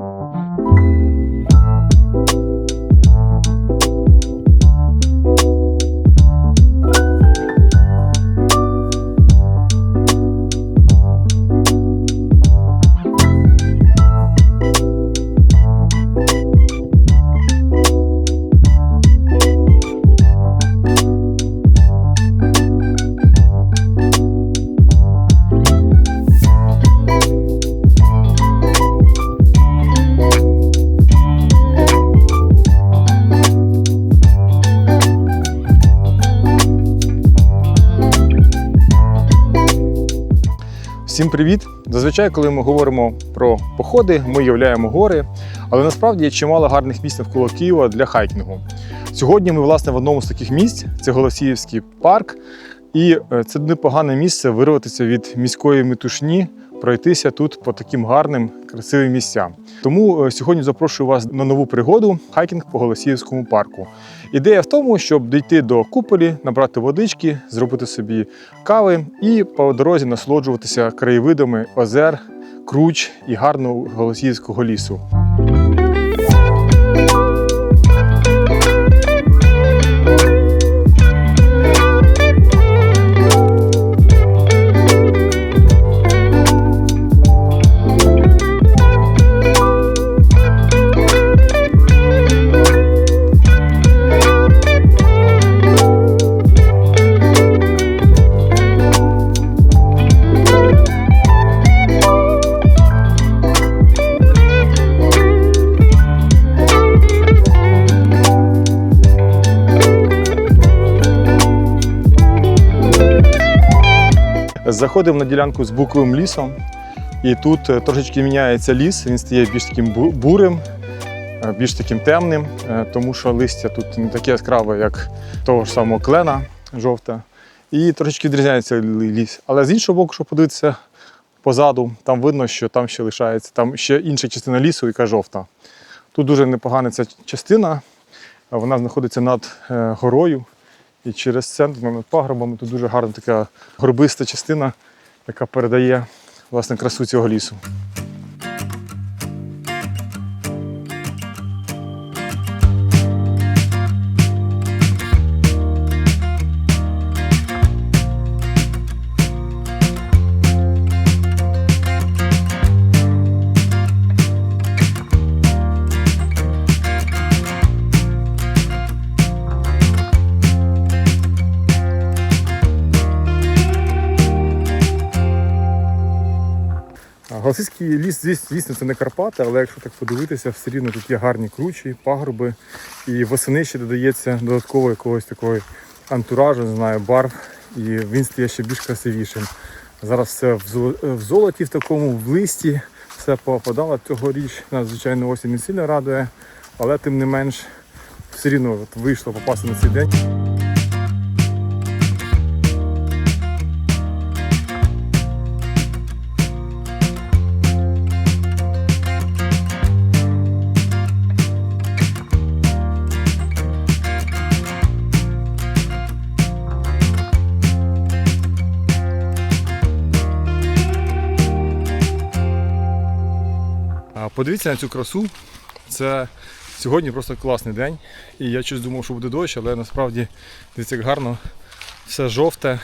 Mm-hmm. Всім привіт! Зазвичай, коли ми говоримо про походи, ми являємо гори, але насправді є чимало гарних місць навколо Києва для хайкінгу. Сьогодні ми, власне, в одному з таких місць це Голосіївський парк, і е, це непогане місце вирватися від міської метушні, пройтися тут по таким гарним, красивим місцям. Тому е, сьогодні запрошую вас на нову пригоду хайкінг по Голосіївському парку. Ідея в тому, щоб дійти до куполі, набрати водички, зробити собі кави і по дорозі насолоджуватися краєвидами озер, круч і гарного голосіївського лісу. Заходимо на ділянку з буковим лісом, і тут е, трошечки міняється ліс, він стає більш таким бурим, е, більш таким темним, е, тому що листя тут не таке яскраве, як того ж самого клена жовте. І трошечки відрізняється ліс. Але з іншого боку, що подивитися позаду, там видно, що там ще лишається там ще інша частина лісу, яка жовта. Тут дуже непогана ця частина. Вона знаходиться над горою. І через центр над пагорбами тут дуже гарна така горбиста частина, яка передає власне красу цього лісу. А ліс, звіс- звісно, це не Карпати, але якщо так подивитися, все рівно тут є гарні кручі, пагорби. І восени ще додається додатково якогось такої антуражу, не знаю, барв, і він стає ще більш красивішим. Зараз все в золоті в такому, в листі, все попадало цьогоріч. Нас, звичайно, осінь не сильно радує, але тим не менш все рівно вийшло попасти на цей день. Подивіться на цю красу. Це сьогодні просто класний день. І я щось думав, що буде дощ, але насправді дивіться, як гарно. Все жовте,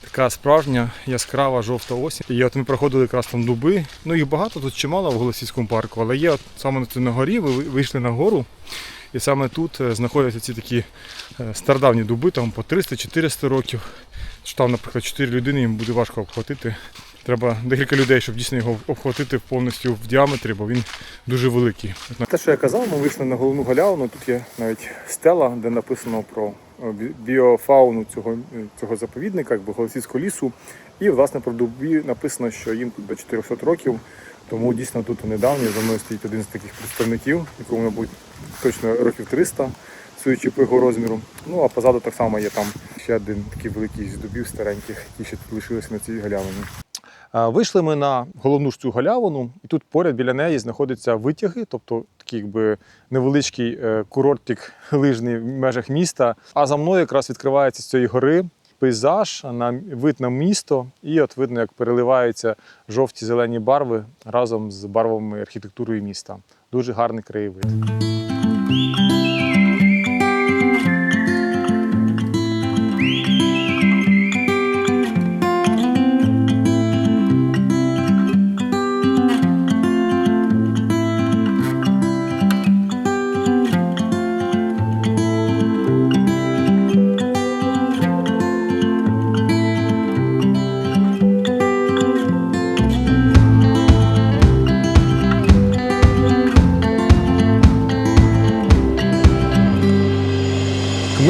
така справжня яскрава жовта осінь. І от ми проходили якраз там дуби. Ну їх багато тут чимало в Голосівському парку, але є от саме на- на горі, ви вийшли на гору. І саме тут е, знаходяться ці такі е, стародавні дуби, там по 300-400 років. Що там, наприклад, 4 людини їм буде важко обхватити. Треба декілька людей, щоб дійсно його обхватити повністю в діаметрі, бо він дуже великий. Те, що я казав, ми вийшли на головну галявину. Тут є навіть стела, де написано про е, біофауну цього, е, цього заповідника, якби Голосівського лісу. І власне про дубі написано, що їм тут до 400 років. Тому дійсно тут недавно за мною стоїть один з таких представників, якому, мабуть, точно років 300, судячи по його розміру. Ну а позаду так само є там ще один такий великий з дубів стареньких, які ще тут лишилися на цій галявині. Вийшли ми на головну ж цю галявину, і тут поряд біля неї знаходяться витяги, тобто такий якби невеличкий е, курортик лижний в межах міста. А за мною якраз відкривається з цієї гори пейзаж, на вид на місто, і от видно, як переливаються жовті зелені барви разом з барвами архітектури міста. Дуже гарний краєвид.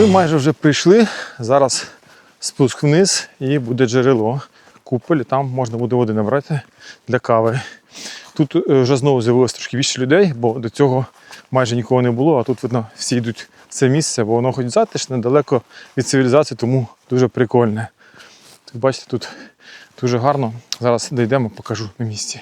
Ми майже вже прийшли. Зараз спуск вниз і буде джерело. Купель, там можна буде води набрати для кави. Тут е, вже знову з'явилось трошки більше людей, бо до цього майже нікого не було, а тут видно, всі йдуть в це місце, бо воно хоч затишне, далеко від цивілізації, тому дуже прикольне. Бачите, тут дуже гарно. Зараз дійдемо, покажу на місці.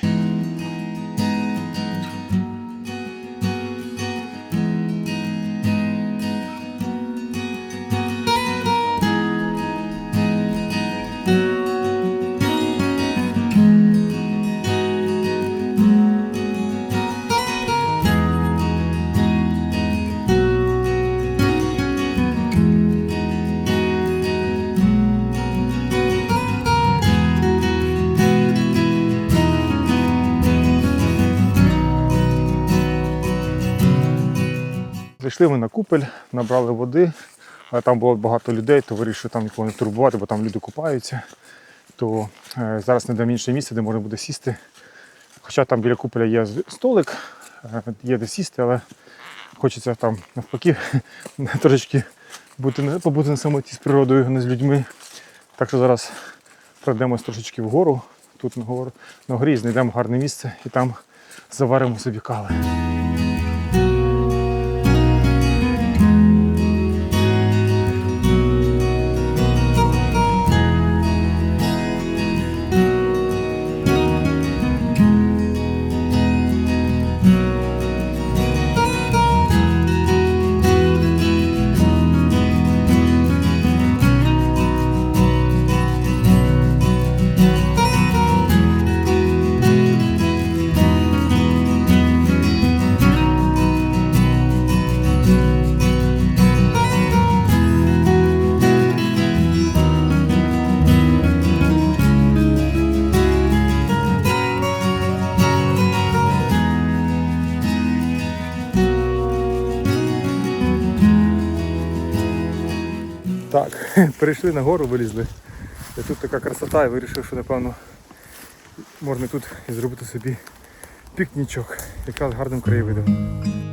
Зайшли ми на купель, набрали води, але там було багато людей, то вирішив там нікого не турбувати, бо там люди купаються. То е, зараз знайдемо інше місце, де можна буде сісти. Хоча там біля куполя є столик, е, є де сісти, але хочеться там навпаки трошечки бути, побути на самоті з природою, не з людьми. Так що зараз пройдемось трошечки вгору, тут на горі знайдемо гарне місце і там заваримо собі кави. перейшли на гору, вилізли. І тут така красота, і вирішив, що напевно можна тут і зробити собі пікнічок, якраз гарним краєвидом.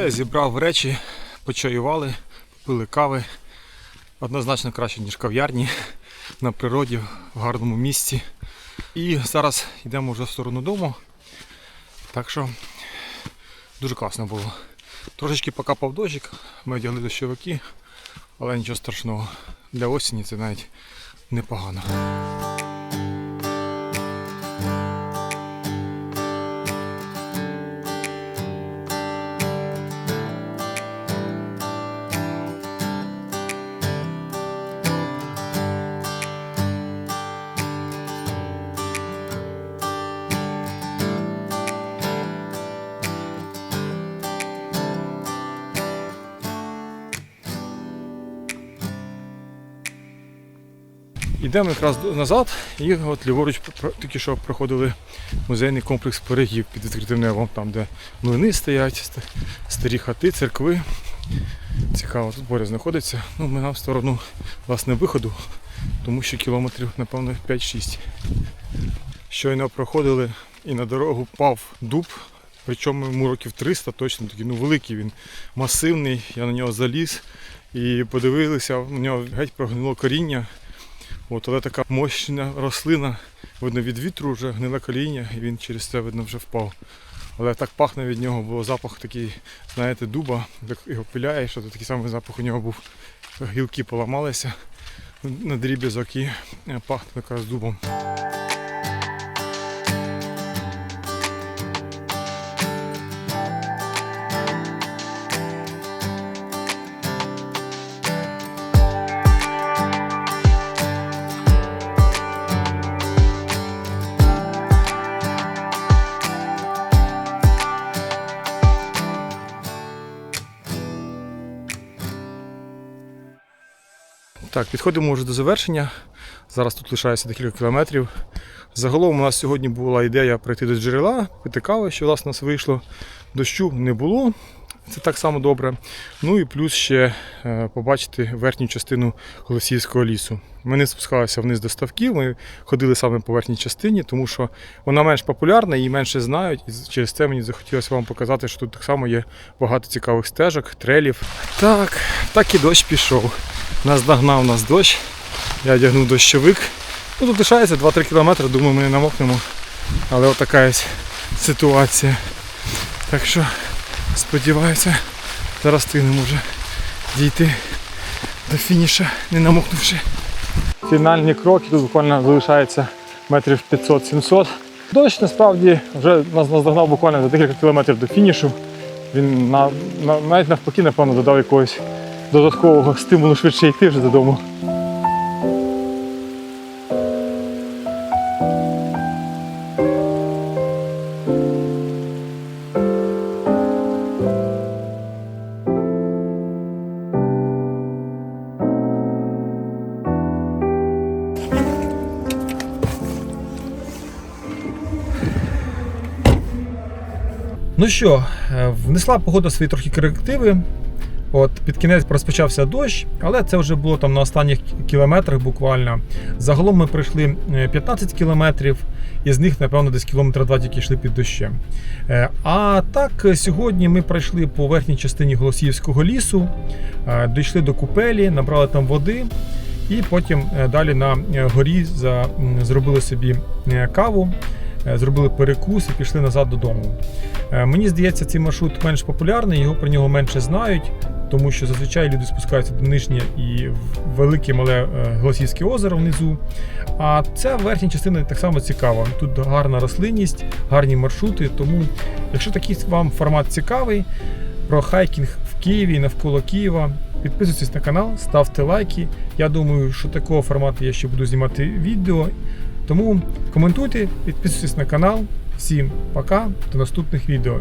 Все, зібрав речі, почаювали, пили кави. Однозначно краще, ніж кав'ярні на природі, в гарному місці. І зараз йдемо вже в сторону дому. Так що дуже класно було. Трошечки покапав дощик, ми одягли дощовики, але нічого страшного. Для осені це навіть непогано. Йдемо якраз назад, і от ліворуч тільки що проходили музейний комплекс берегів під відкритим небом, там, де млини стоять, старі хати, церкви. Цікаво, тут поряд знаходиться. Ну, ми нам в сторону власне виходу, тому що кілометрів, напевно, 5-6. Щойно проходили і на дорогу впав дуб, причому йому років 300 точно такий, ну великий він, масивний, я на нього заліз і подивилися, у нього геть прогнило коріння. От, але така мощна рослина, видно від вітру вже гниле коління, і він через це видно вже впав. Але так пахне від нього, бо запах такий, знаєте, дуба, як його пиляє, що то такий самий запах у нього був. Гілки поламалися на дріб'язок і е, пахне якраз дубом. Так, підходимо вже до завершення. Зараз тут лишається декілька кілометрів. Загалом у нас сьогодні була ідея прийти до джерела, пити кави, що власне нас вийшло. Дощу не було. Це так само добре. Ну і плюс ще е, побачити верхню частину Голосіївського лісу. Ми не спускалися вниз до ставків, ми ходили саме по верхній частині, тому що вона менш популярна, її менше знають. І через це мені захотілося вам показати, що тут так само є багато цікавих стежок, трелів. Так, так і дощ пішов. Нас догнав нас дощ. Я одягнув дощовик. Ну, тут лишається 2-3 кілометри, думаю, ми не намокнемо. Але отака ось ситуація. Так що сподіваюся, зараз встигнемо вже дійти до фініша, не намокнувши. Фінальні кроки, тут буквально залишається метрів 500-700. Дощ насправді вже нас наздогнав буквально за декілька кілометрів до фінішу. Він на, на, навіть навпаки, напевно, додав якогось додаткового стимулу швидше йти вже додому. Ну що, е, внесла погода свої трохи корективи. От під кінець розпочався дощ, але це вже було там на останніх кілометрах буквально. Загалом ми пройшли е, 15 кілометрів, і з них, напевно, десь кілометра два тільки йшли під дощем. Е, А так, е, сьогодні ми пройшли по верхній частині Голосіївського лісу, е, дійшли до купелі, набрали там води. І потім е, далі на е, горі зробили собі е, каву, е, зробили перекус і пішли назад додому. Е, Мені здається, цей маршрут менш популярний, його про нього менше знають, тому що зазвичай люди спускаються до нижнє і велике мале е, Голосівське озеро внизу. А ця верхня частина так само цікава. Тут гарна рослинність, гарні маршрути. Тому, якщо такий вам формат цікавий, про хайкінг в Києві і навколо Києва. Підписуйтесь на канал, ставте лайки. Я думаю, що такого формату я ще буду знімати відео. Тому коментуйте, підписуйтесь на канал. Всім пока, до наступних відео.